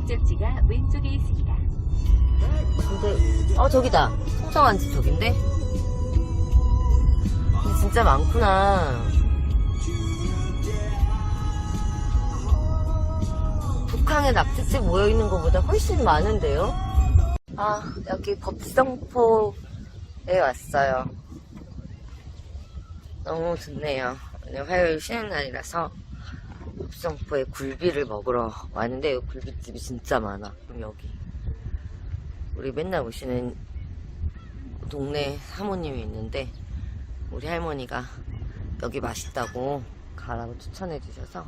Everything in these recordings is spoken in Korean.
목적지가 왼쪽에 있습니다. 근데 어 저기다. 풍성한 집 저긴데? 근데 진짜 많구나. 북한의 낙지집 모여있는 것보다 훨씬 많은데요? 아 여기 법성포에 왔어요. 너무 좋네요. 오늘 화요일 쉬는 날이라서 법성포에 굴비를 먹으러 왔는데 여기 굴비집이 진짜 많아 그럼 여기 우리 맨날 오시는 동네 사모님이 있는데 우리 할머니가 여기 맛있다고 가라고 추천해 주셔서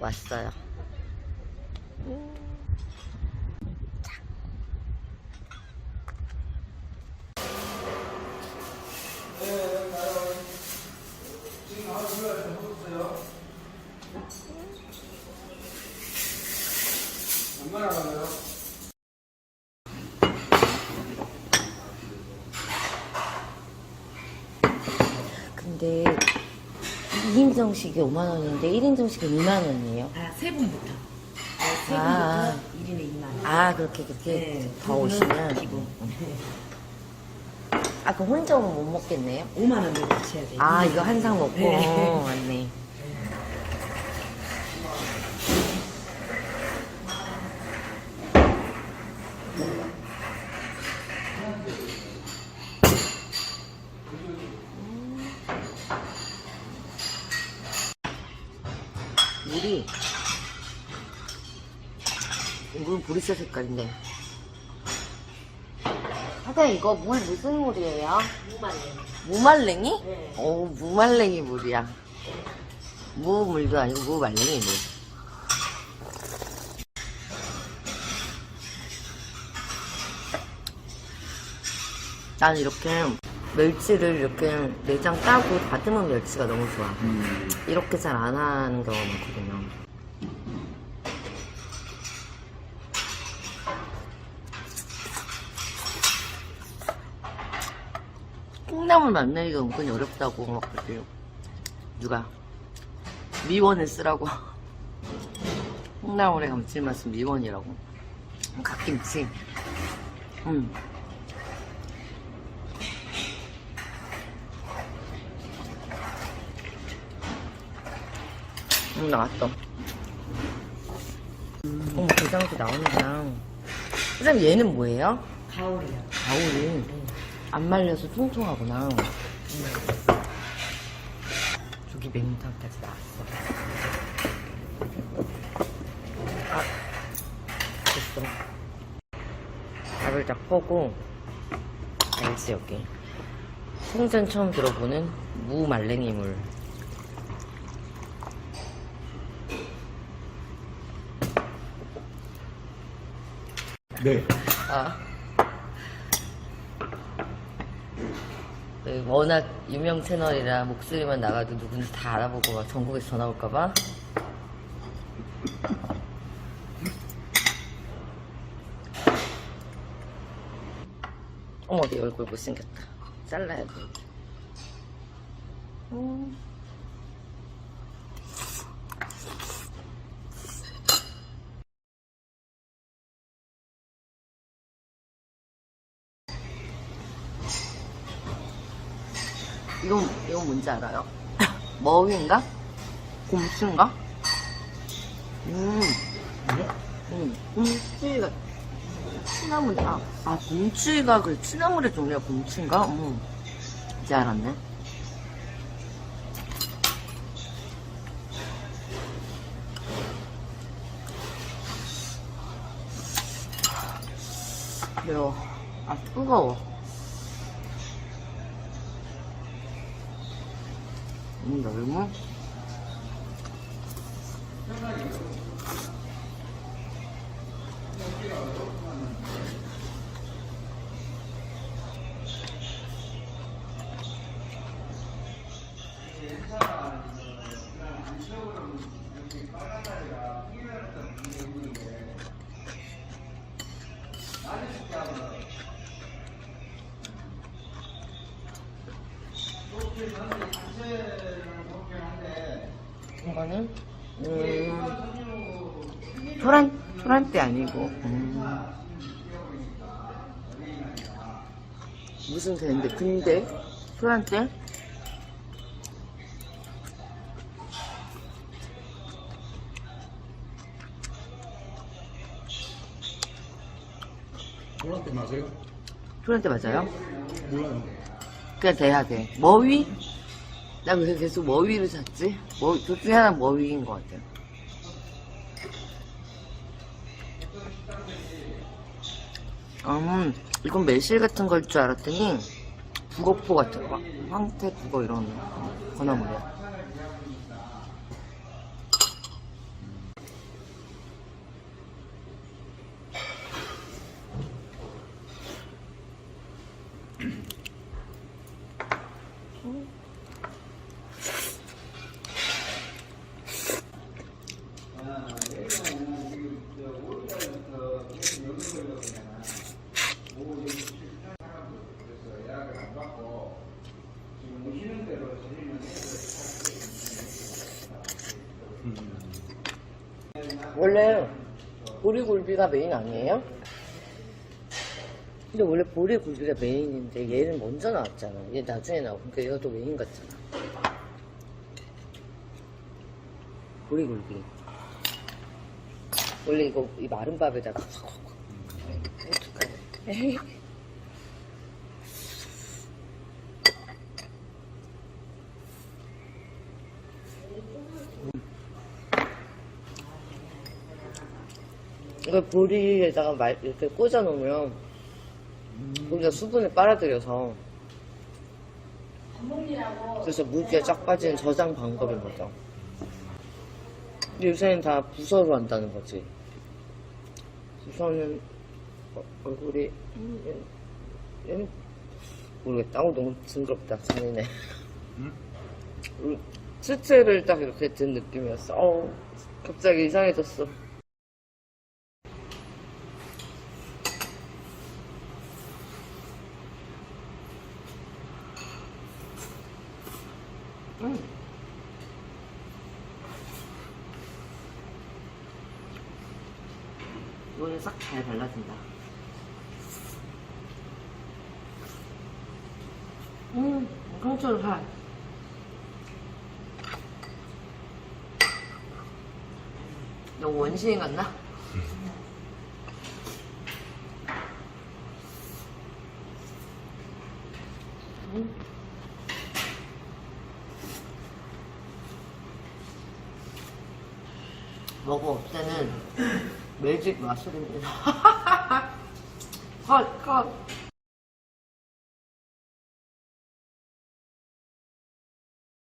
왔어요. 음. 자. 근데 2인 정식이 5만원인데 1인 정식이 2만원이에요. 아, 세 분부터. 네, 세 아. 분부터 1인에 2만 원. 아, 그렇게, 그렇게 네, 더두 분은 오시면. 기본. 아, 그럼 혼자 오면 못 먹겠네요? 5만 원 내고 드셔야 돼요. 아, 이거 한 상 먹고. 네. 어, 맞네. 물이 물 보리차 색깔인데 사장님 이거 물 무슨 물이에요? 무말랭이? 네. 오, 무말랭이 물이야. 무물도 아니고 무말랭이 물. 난 이렇게 멸치를 이렇게 내장 따고 다듬은 멸치가 너무 좋아. 이렇게 잘 안 하는 경우가 많거든요. 콩나물 만나기가 은근히 어렵다고 막 그래요. 누가? 미원을 쓰라고. 콩나물의 감칠맛은 미원이라고. 갓김치. 음. 음, 나왔어. 어머, 게장도 나오는구나. 선생님, 얘는 뭐예요? 가오리요. 가오리. 안 말려서 통통하구나. 저기 매운탕까지 나왔어. 아, 됐어. 밥을 딱 퍼고, 알지, 여기. 생전 처음 들어보는 무말랭이 물. 네. 아. 네, 워낙 유명 채널이라 목소리만 나가도 누군지 다 알아보고 막 전국에서 전화 올까봐. 어머, 내 얼굴 못생겼다. 잘라야 돼. 음. 이건, 이건 뭔지 알아요? 머위인가? 곰치인가? 음, 음, 곰치가, 취나물이야. 아, 곰치가 그 취나물의 종류가 곰치인가? 음, 이제 알았네. 매워. 아, 뜨거워. 음, 너무? 이거는 음, 계란 소란대 아니고. 음. 무슨 대인데? 근데? 소란대? 소란대 맞아요? 소란대 맞아요? 몰라요. 그냥 돼야 돼. 머위? 나왜 계속 머위를 찾지? 머위, 둘 중에 하나 머위인 것 같아요. 음, 이건 매실 같은 걸 줄 알았더니, 북어포 같은 거. 황태, 북어 이런 건어물이야. 원래 보리굴비가 메인 아니에요? 근데 원래 보리굴비가 메인인데 얘는 먼저 나왔잖아. 얘 나중에 나오고 그러니까 얘가 더 메인 같잖아. 보리굴비. 원래 이거 이 마른 밥에다가 어떡하냐. 이거 보리에다가 말, 이렇게 꽂아 놓으면 거기가 수분을 빨아들여서 그래서 물기가 쫙 빠지는 저장 방법인 거죠. 근데 요새는 다 부서로 한다는 거지. 부서는 어, 얼굴이 음, 얘- 얘는 모르겠다. 어, 너무 징그럽다. 잔인해. 응? 음, 스트를 딱 이렇게 든 느낌이었어. 어, 갑자기 이상해졌어. 음. 이거는 싹 잘 발라진다. 음, 상처를 하. 너무 원시인 같나? 먹어 없애는 매직 마술입니다. 컷, 컷.